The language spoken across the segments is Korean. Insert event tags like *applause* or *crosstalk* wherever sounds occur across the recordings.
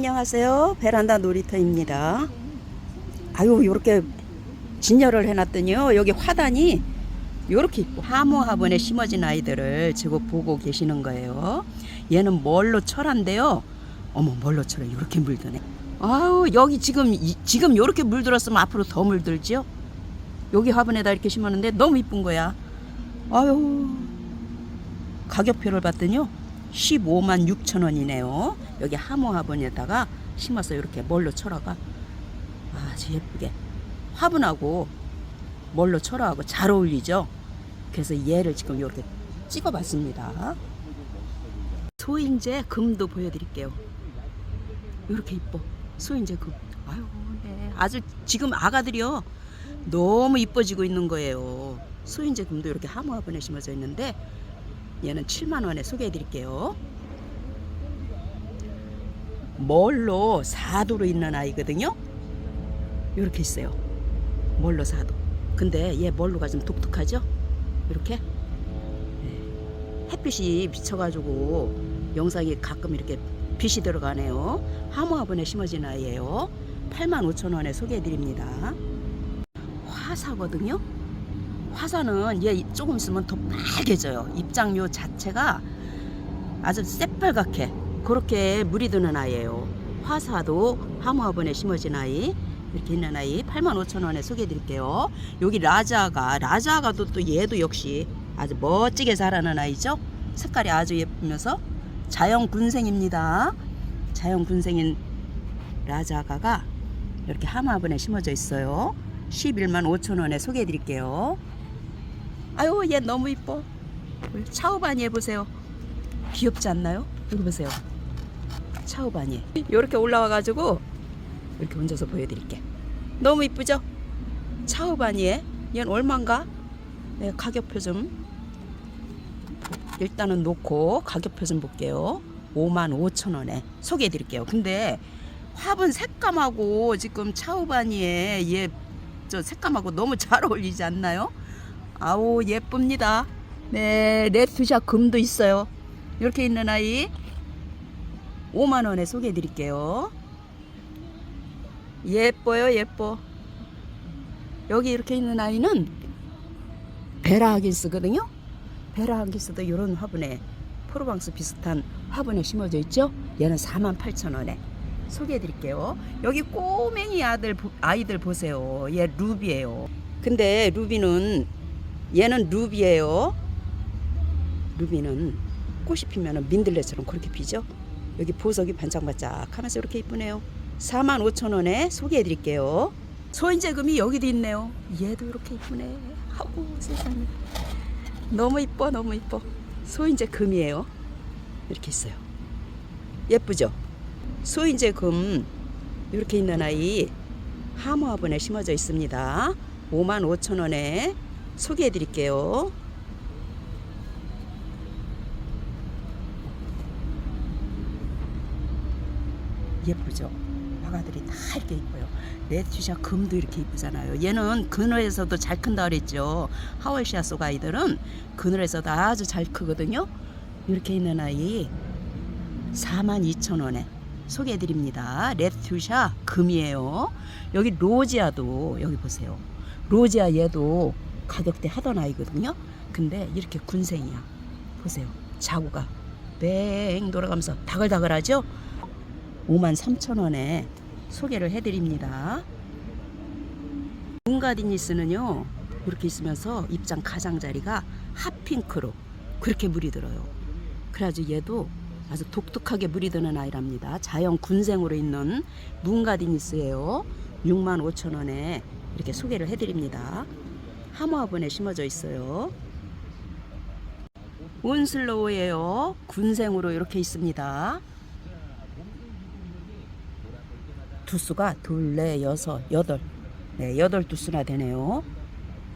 안녕하세요. 베란다 놀이터입니다. 아유, 요렇게 진열을 해놨더니요. 여기 화단이 요렇게 있고 하모 화분에 심어진 아이들을 지금 보고 계시는 거예요. 얘는 멀로 철한데요. 어머, 멀로 철에 요렇게 물드네. 아유, 여기 지금 이- 지금 요렇게 물들었으면 앞으로 더 물들지요. 여기 화분에다 이렇게 심었는데 너무 이쁜 거야. 아유, 가격표를 봤더니요. 15만 6천 원이네요. 여기 하모 화분에다가 심어서 이렇게 멀로 철화가 아주 예쁘게 화분하고 멀로 철화하고 잘 어울리죠. 그래서 얘를 지금 이렇게 찍어봤습니다. 소인제 금도 보여드릴게요. 이렇게 이뻐. 소인제 금. 아유, 네. 아주 지금 아가들이요. 너무 이뻐지고 있는 거예요. 소인제 금도 이렇게 하모 화분에 심어져 있는데 얘는 7만 원에 소개해 드릴게요. 멀로 4도로 있는 아이거든요. 이렇게 있어요. 멀로 4도. 근데 얘 멀로가 좀 독특하죠? 이렇게 네. 햇빛이 비쳐가지고 영상이 가끔 이렇게 빛이 들어가네요. 하모 화분에 심어진 아이예요. 8만 5천 원에 소개해 드립니다. 화사거든요. 화사는 얘 조금 있으면 더 빨개져요. 입장료 자체가 아주 새빨갛게 그렇게 물이 드는 아이예요. 화사도 하모화분에 심어진 아이 이렇게 있는 아이 85,000원에 소개해 드릴게요. 여기 라자가 라자가도 또 얘도 역시 아주 멋지게 자라는 아이죠. 색깔이 아주 예쁘면서 자연 군생입니다. 자연 군생인 라자가가 이렇게 하모화분에 심어져 있어요. 11만 5천 원에 소개해 드릴게요. 아유 얘 너무 이뻐 차오바니 해보세요 귀엽지 않나요? 여기 보세요 차오바니 이렇게 올라와 가지고 이렇게 얹어서 보여드릴게 너무 이쁘죠? 차오바니에 얘는 얼마인가? 네, 가격표 좀 일단은 놓고 가격표 좀 볼게요 5만 5천 원에 소개해 드릴게요 근데 화분 색감하고 지금 차오바니에 얘 저 색감하고 너무 잘 *laughs* 어울리지 않나요? 아우 예쁩니다. 네, 레투샤 금도 있어요. 이렇게 있는 아이 5만 원에 소개해 드릴게요. 예뻐요, 예뻐. 여기 이렇게 있는 아이는 베라 하긴스거든요. 베라 하긴스도 이런 화분에 포르방스 비슷한 화분에 심어져 있죠. 얘는 4만 8천 원에 소개해 드릴게요. 여기 꼬맹이 아들 보- 아이들 보세요. 얘 루비예요. 근데 루비는 얘는 루비예요. 루비는 꽃이 피면 민들레처럼 그렇게 피죠. 여기 보석이 반짝반짝하면서 이렇게 이쁘네요. 4만 5천 원에 소개해 드릴게요. 소인제금이 여기도 있네요. 얘도 이렇게 이쁘네. 하고 세상에. 너무 이뻐 너무 이뻐. 소인제금이에요. 이렇게 있어요. 예쁘죠? 소인제금 이렇게 있는 아이 하모 화분에 심어져 있습니다. 5만 5천 원에 소개해 드릴게요. 예쁘죠? 화가들이 다 이렇게 이뻐요. 레티샤 금도 이렇게 이쁘잖아요. 얘는 그늘에서도 잘 큰다 그랬죠. 하월시아소 아이들은 그늘에서도 아주 잘 크거든요. 이렇게 있는 아이 42,000원에 소개해 드립니다. 레투샤 금이에요. 여기 로지아도 여기 보세요. 로지아 얘도 가격대 하던 아이거든요. 근데 이렇게 군생이야. 보세요. 자구가 뱅 돌아가면서 다글다글하죠? 5만 3천 원에 소개를 해드립니다. 문가디니스는요 이렇게 있으면서 입장 가장자리가 핫핑크로 그렇게 물이 들어요. 그래가지고 얘도 아주 독특하게 물이 드는 아이랍니다. 자연 군생으로 있는 문가디니스예요. 6만 5천 원에 이렇게 소개를 해드립니다. 하모화분에 심어져 있어요. 온슬로우예요. 군생으로 이렇게 있습니다. 두수가 둘, 넷, 여섯, 여덟. 네, 여덟 두수나 되네요.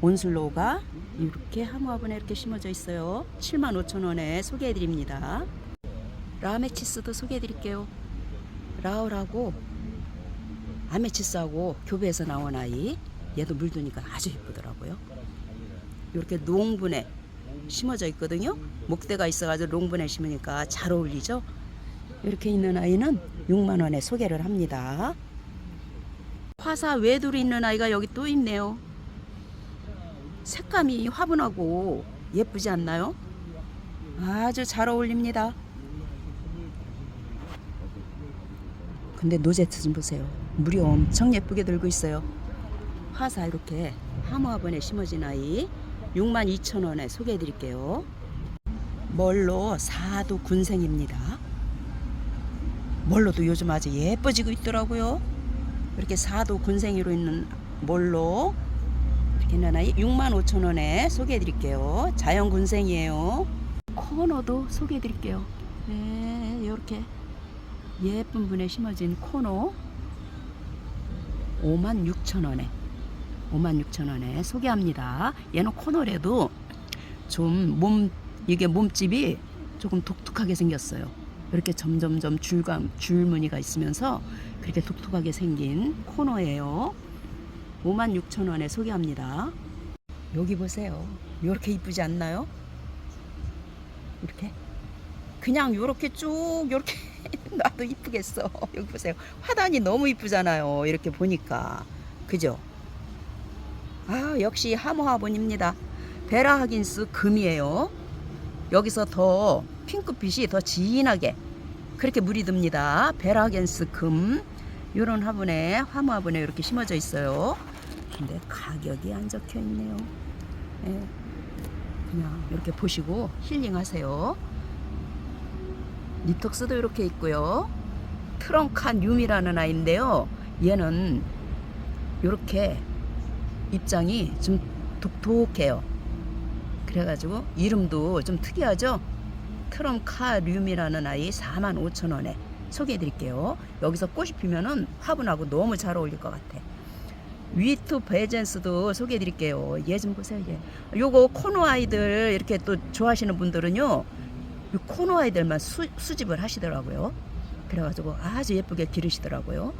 온슬로우가 이렇게 하모화분에 이렇게 심어져 있어요. 7만 5천 원에 소개해 드립니다. 라메치스도 소개해 드릴게요. 라울하고 아메치스하고 교배에서 나온 아이. 얘도 물드니까 아주 예쁘더라고요. 이렇게 농분에 심어져 있거든요. 목대가 있어가지고 농분에 심으니까 잘 어울리죠. 이렇게 있는 아이는 6만 원에 소개를 합니다. 화사 외둘이 있는 아이가 여기 또 있네요. 색감이 화분하고 예쁘지 않나요? 아주 잘 어울립니다. 근데 노제트 좀 보세요. 물이 엄청 예쁘게 들고 있어요. 화사 이렇게 하모화분에 심어진 아이 6만 2천 원에 소개해 드릴게요. 멀로 사도 군생입니다. 멀로도 요즘 아주 예뻐지고 있더라고요. 이렇게 사도 군생이로 있는 멀로 이렇게 있는 아이 6만 5천 원에 소개해 드릴게요. 자연 군생이에요. 코너도 소개해 드릴게요. 네, 이렇게 예쁜 분에 심어진 코너 5만 6천 원에 5만 6천 원에 소개합니다. 얘는 코너래도 좀 몸 이게 몸집이 조금 독특하게 생겼어요. 이렇게 점점점 줄감 줄무늬가 있으면서 그렇게 독특하게 생긴 코너예요. 5만 6천 원에 소개합니다. 여기 보세요. 이렇게 이쁘지 않나요? 이렇게 그냥 요렇게 쭉 요렇게 *laughs* 놔도 이쁘겠어. 여기 보세요. 화단이 너무 이쁘잖아요. 이렇게 보니까. 그죠? 아, 역시 하모화분입니다. 베라 하긴스 금이에요. 여기서 더 핑크빛이 더 진하게 그렇게 물이 듭니다. 베라 하긴스 금. 요런 화분에 화모 화분에 이렇게 심어져 있어요. 근데 가격이 안 적혀 있네요. 예. 그냥 이렇게 보시고 힐링하세요. 니톡스도 이렇게 있고요. 트렁칸 유미라는 아이인데요. 얘는 이렇게 입장이 좀 독특해요. 그래가지고 이름도 좀 특이하죠. 트렁카륨이라는 아이 4만 5천 원에 소개해드릴게요. 여기서 꽃이 피면은 화분하고 너무 잘 어울릴 것 같아. 위트 베젠스도 소개해드릴게요. 얘 좀 보세요. 얘. 요거 코노 아이들 이렇게 또 좋아하시는 분들은요. 이 코노 아이들만 수, 수집을 하시더라고요. 그래가지고 아주 예쁘게 기르시더라고요.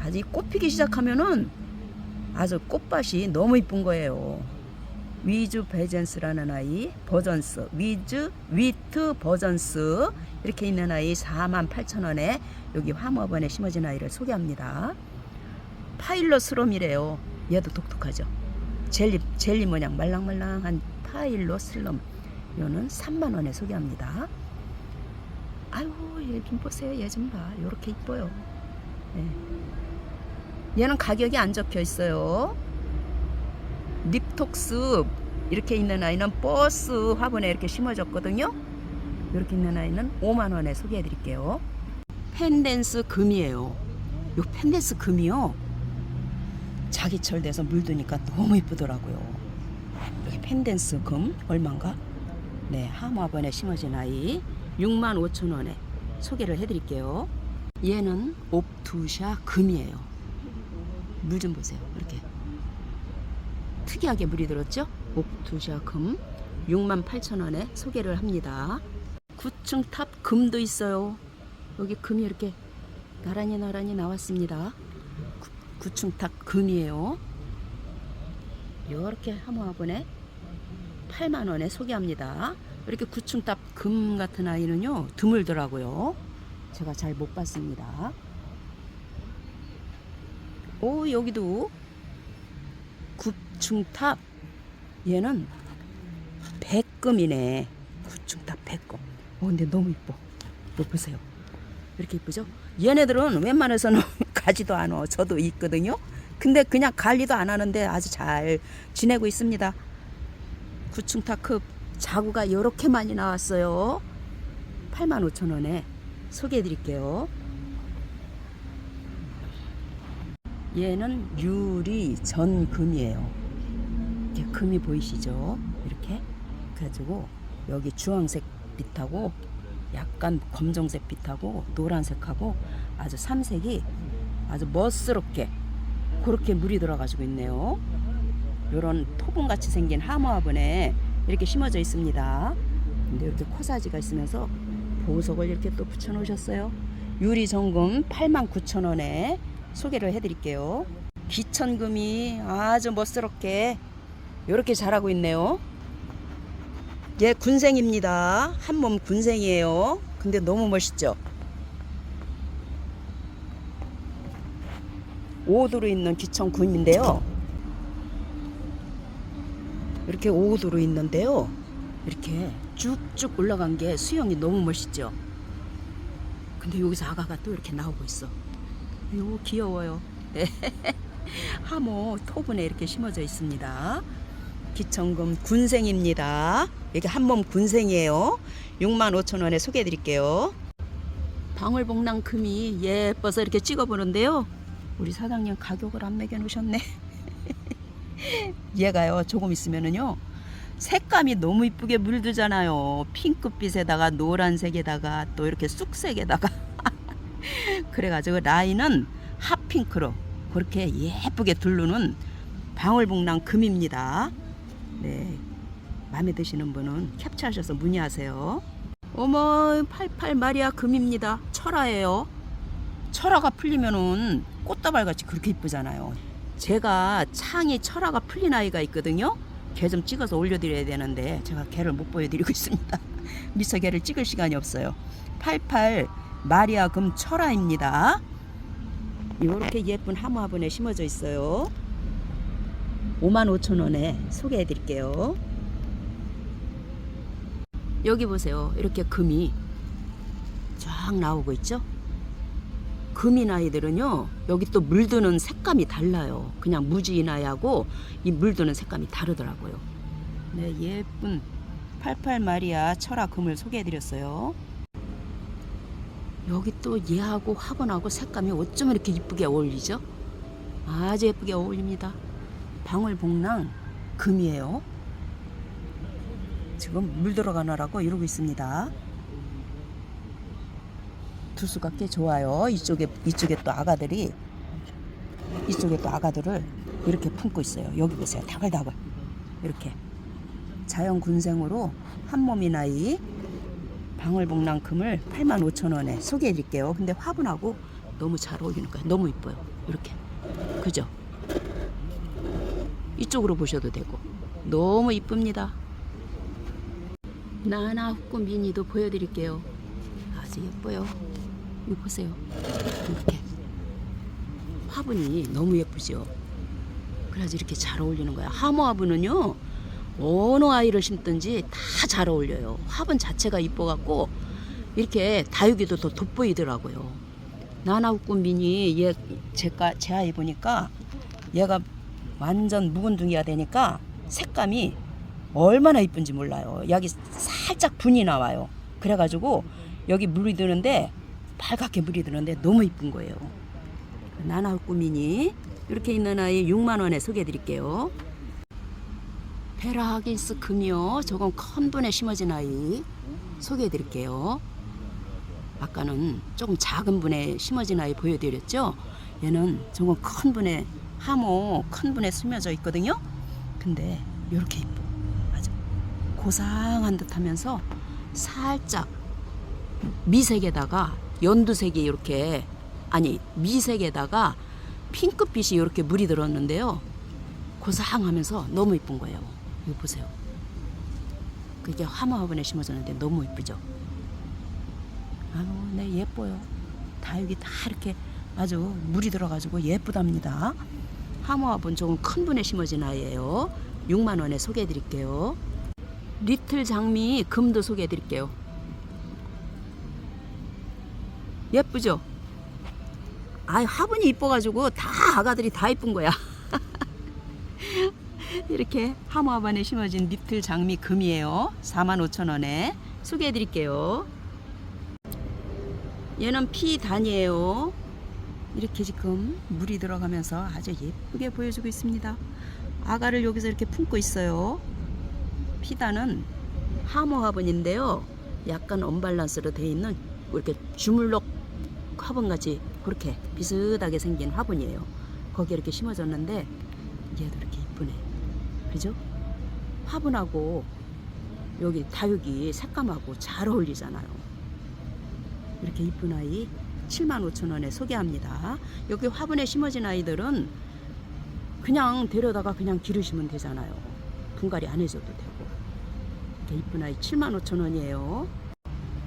아직 꽃 피기 시작하면은 아주 꽃밭이 너무 이쁜 거예요. 위즈 베젠스라는 아이 버전스 위즈 위트 버전스 이렇게 있는 아이 4만 8천 원에 여기 화모번에 심어진 아이를 소개합니다. 파일로스롬이래요. 얘도 독특하죠. 젤리 젤리 모양 말랑말랑한 파일로슬럼 이거는 3만 원에 소개합니다. 아유 얘 좀 보세요. 얘 좀 봐. 요렇게 이뻐요. 네. 얘는 가격이 안 적혀 있어요. 립톡스 이렇게 있는 아이는 버스 화분에 이렇게 심어졌거든요. 이렇게 있는 아이는 5만 원에 소개해 드릴게요. 펜댄스 금이에요. 요 펜댄스 금이요. 자기철 돼서 물드니까 너무 이쁘더라고요. 여기 펜댄스 금 얼마인가? 네, 하모화번에 심어진 아이 6만 5천 원에 소개를 해드릴게요. 얘는 옵투샤 금이에요. 물 좀 보세요. 이렇게 특이하게 물이 들었죠? 옵투샤 금 6만 8천 원에 소개를 합니다. 9층 탑 금도 있어요. 여기 금이 이렇게 나란히 나란히 나왔습니다. 9 층 탑 금이에요. 이렇게 하모화분에 8만 원에 소개합니다. 이렇게 9층 탑 금 같은 아이는요 드물더라고요. 제가 잘 못 봤습니다. 오 여기도 9층 탑 얘는 백금이네. 9층 탑 백금. 오 근데 너무 이뻐. 이거 보세요. 이렇게 이쁘죠? 얘네들은 웬만해서는 *laughs* 가지도 않아. 저도 있거든요. 근데 그냥 관리도 안 하는데 아주 잘 지내고 있습니다. 9층 타크 자구가 이렇게 많이 나왔어요. 8만 5천 원에 소개해 드릴게요. 얘는 유리 전금이에요. 이렇게 금이 보이시죠? 이렇게 그래가지고 여기 주황색 빛하고 약간 검정색 빛하고 노란색하고 아주 삼색이 아주 멋스럽게 그렇게 물이 들어가지고 있네요. 요런 토분 같이 생긴 하모화분에 이렇게 심어져 있습니다. 근데 이렇게 코사지가 있으면서 보석을 이렇게 또 붙여 놓으셨어요. 유리 정금 89,000원에 소개를 해드릴게요. 귀천금이 아주 멋스럽게 이렇게 자라고 있네요. 얘 군생입니다. 한 몸 군생이에요. 근데 너무 멋있죠? 오호도로 있는 귀천금인데요. 이렇게 오호도로 있는데요. 이렇게 쭉쭉 올라간 게 수영이 너무 멋있죠? 근데 여기서 아가가 또 이렇게 나오고 있어. 요 귀여워요. 네. *laughs* 하모 토분에 이렇게 심어져 있습니다. 기천금 군생입니다. 여기 한몸 군생이에요. 6만 5천 원에 소개해 드릴게요. 방울복랑 금이 예뻐서 이렇게 찍어 보는데요. 우리 사장님 가격을 안 매겨 놓으셨네. *laughs* 얘가요 조금 있으면은요 색감이 너무 이쁘게 물들잖아요. 핑크빛에다가 노란색에다가 또 이렇게 쑥색에다가 *laughs* 그래가지고 라인은 핫핑크로 그렇게 예쁘게 두르는 방울복랑 금입니다. 네. 마음에 드시는 분은 캡처하셔서 문의하세요. 어머, 88 마리아 금입니다. 철화예요. 철화가 풀리면은 꽃다발 같이 그렇게 이쁘잖아요. 제가 창이 철화가 풀린 아이가 있거든요. 걔좀 찍어서 올려드려야 되는데 제가 걔를 못 보여드리고 *laughs* 있습니다. 미처 걔를 찍을 시간이 없어요. 88 마리아 금 철화입니다. 이렇게 예쁜 하모 화분에 심어져 있어요. 5만 5천 원에 소개해 드릴게요. 여기 보세요. 이렇게 금이 쫙 나오고 있죠? 금인 아이들은요, 여기 또 물드는 색감이 달라요. 그냥 무지인 아이하고 이 물드는 색감이 다르더라고요. 네, 예쁜 88 마리아 철화 금을 소개해 드렸어요. 여기 또 얘하고 화분하고 색감이 어쩜 이렇게 이쁘게 어울리죠? 아주 예쁘게 어울립니다. 방울복랑 금이에요. 지금 물 들어가느라고 이러고 있습니다. 두수가 꽤 좋아요. 이쪽에 이쪽에 또 아가들이 이쪽에 또 아가들을 이렇게 품고 있어요. 여기 보세요. 다글다글 이렇게 자연 군생으로 한 몸이 나이 방울복랑 금을 85,000원에 소개해 드릴게요. 근데 화분하고 너무 잘 어울리는 거예요. 너무 이뻐요. 이렇게. 그죠? 이쪽으로 보셔도 되고. 너무 이쁩니다. 나나 후꾸 미니도 보여드릴게요. 아주 예뻐요. 이거 보세요. 이렇게. 화분이 너무 예쁘죠? 그래서 이렇게 잘 어울리는 거야. 하모 화분은요, 어느 아이를 심든지 다 잘 어울려요. 화분 자체가 이뻐갖고, 이렇게 다육이도 더 돋보이더라고요. 나나우꾼 미니, 얘, 제가, 제 아이 보니까, 얘가 완전 묵은둥이가 되니까, 색감이 얼마나 이쁜지 몰라요. 여기 살짝 분이 나와요. 그래가지고, 여기 물이 드는데, 빨갛게 물이 드는데 너무 이쁜 거예요. 나나우꾼 미니, 이렇게 있는 아이 6만 원에 소개해 드릴게요. 베라하긴스 금이요. 저건 큰 분에 심어진 아이 소개해 드릴게요. 아까는 조금 작은 분에 심어진 아이 보여드렸죠. 얘는 저건 큰 분에 하모 큰 분에 심어져 있거든요. 근데 이렇게 이뻐. 아주 고상한 듯하면서 살짝 미색에다가 연두색이 이렇게 아니 미색에다가 핑크빛이 이렇게 물이 들었는데요. 고상하면서 너무 이쁜 거예요. 이거 보세요. 그게 하마화분에 심어졌는데 너무 이쁘죠? 아유, 네, 예뻐요. 다육이 다 이렇게 아주 물이 들어가지고 예쁘답니다. 하마화분 조금 큰 분에 심어진 아이예요. 6만 원에 소개해 드릴게요. 리틀 장미 금도 소개해 드릴게요. 예쁘죠? 아, 화분이 이뻐가지고 다 아가들이 다 이쁜 거야. *laughs* 이렇게 하모아반에 심어진 리틀 장미 금이에요. 45,000원에 소개해 드릴게요. 얘는 피 단이에요. 이렇게 지금 물이 들어가면서 아주 예쁘게 보여주고 있습니다. 아가를 여기서 이렇게 품고 있어요. 피단은 하모 화분인데요. 약간 언밸런스로 되어 있는 이렇게 주물럭 화분같이 그렇게 비슷하게 생긴 화분이에요. 거기에 이렇게 심어졌는데 얘도 이렇게 이쁘네. 그죠? 화분하고 여기 다육이 색감하고 잘 어울리잖아요. 이렇게 이쁜 아이 75,000원에 소개합니다. 여기 화분에 심어진 아이들은 그냥 데려다가 그냥 기르시면 되잖아요. 분갈이 안 해줘도 되고. 이렇게 이쁜 아이 75,000원이에요.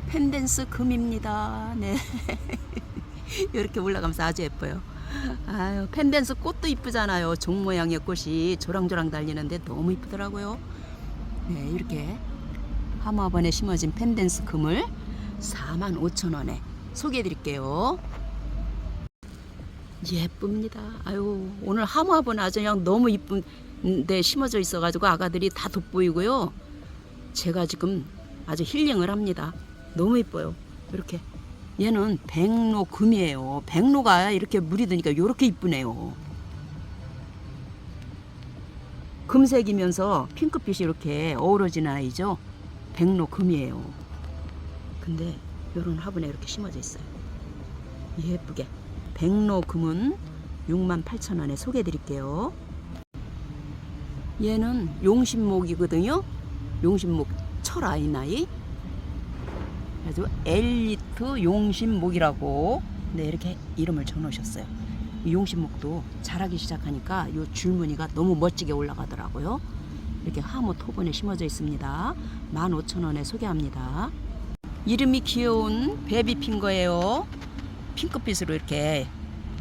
펜댄스 금입니다. 네. *laughs* 이렇게 올라가면서 아주 예뻐요. 아유 펜댄스 꽃도 이쁘잖아요. 종 모양의 꽃이 조랑조랑 달리는데 너무 이쁘더라고요. 네 이렇게 하마번에 심어진 펜댄스 금을 45,000원에 소개해 드릴게요. 예쁩니다. 아유 오늘 하마번 아주 그냥 너무 이쁜데 심어져 있어가지고 아가들이 다 돋보이고요. 제가 지금 아주 힐링을 합니다. 너무 이뻐요. 이렇게 얘는 백로 금이에요. 백로가 이렇게 물이 드니까 이렇게 이쁘네요. 금색이면서 핑크빛이 이렇게 어우러지는 아이죠. 백로 금이에요. 근데 요런 화분에 이렇게 심어져 있어요. 예쁘게. 백로 금은 68,000원에 소개해 드릴게요. 얘는 용신목이거든요. 용신목 철 아이 나이. 아주 엘리트 용신목이라고 네 이렇게 이름을 적어놓으셨어요. 이 용신목도 자라기 시작하니까 요 줄무늬가 너무 멋지게 올라가더라고요. 이렇게 하모 토분에 심어져 있습니다. 15,000원에 소개합니다. 이름이 귀여운 베비 핑거예요. 핑크빛으로 이렇게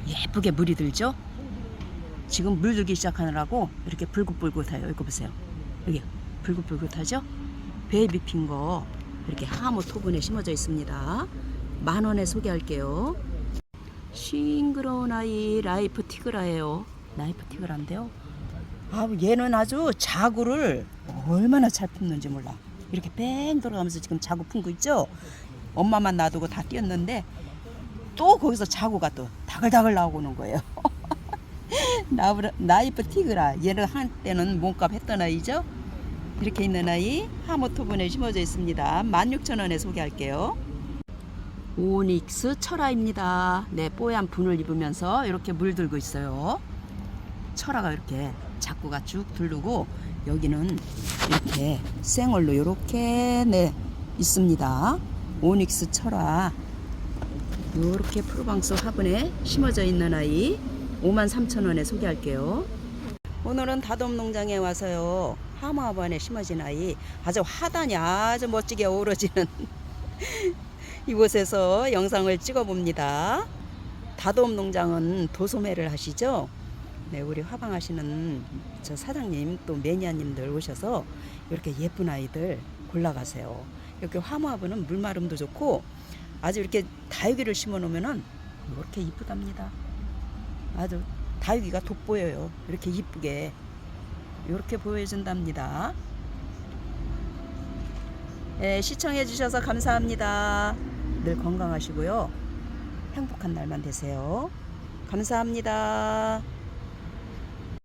예쁘게 물이 들죠? 지금 물 들기 시작하느라고 이렇게 불긋불긋해요. 이거 보세요. 여기 불긋불긋하죠? 베이비 핑거 이렇게 하모 토분에 심어져 있습니다. 만 원에 소개할게요. 싱그러운 아이 라이프 티그라예요. 라이프 티그라인데요. 아, 얘는 아주 자구를 얼마나 잘 품는지 몰라. 이렇게 뺑 돌아가면서 지금 자구 품고 있죠? 엄마만 놔두고 다 뛰었는데 또 거기서 자구가 또 다글다글 나오는 거예요. *laughs* 나이프 티그라. 얘를 한때는 몸값 했던 아이죠? 이렇게 있는 아이 하모토분에 심어져 있습니다. 16,000원에 소개할게요. 오닉스 철화입니다. 네, 뽀얀 분을 입으면서 이렇게 물들고 있어요. 철화가 이렇게 자꾸가 쭉 두르고 여기는 이렇게 생얼로 이렇게 네 있습니다. 오닉스 철화 이렇게 프로방스 화분에 심어져 있는 아이 53,000원에 소개할게요. 오늘은 다돔 농장에 와서요. 하마반에 심어진 아이 아주 화단이 아주 멋지게 어우러지는 *laughs* 이곳에서 영상을 찍어 봅니다. 다돔 농장은 도소매를 하시죠? 네, 우리 화방하시는 저 사장님 또 매니아님들 오셔서 이렇게 예쁜 아이들 골라가세요. 이렇게 화무화분은 물마름도 좋고 아주 이렇게 다육이를 심어 놓으면은 이렇게 이쁘답니다. 아주 다육이가 돋보여요. 이렇게 이쁘게 이렇게 보여준답니다. 예, 시청해 주셔서 감사합니다. 늘 건강하시고요. 행복한 날만 되세요. 감사합니다.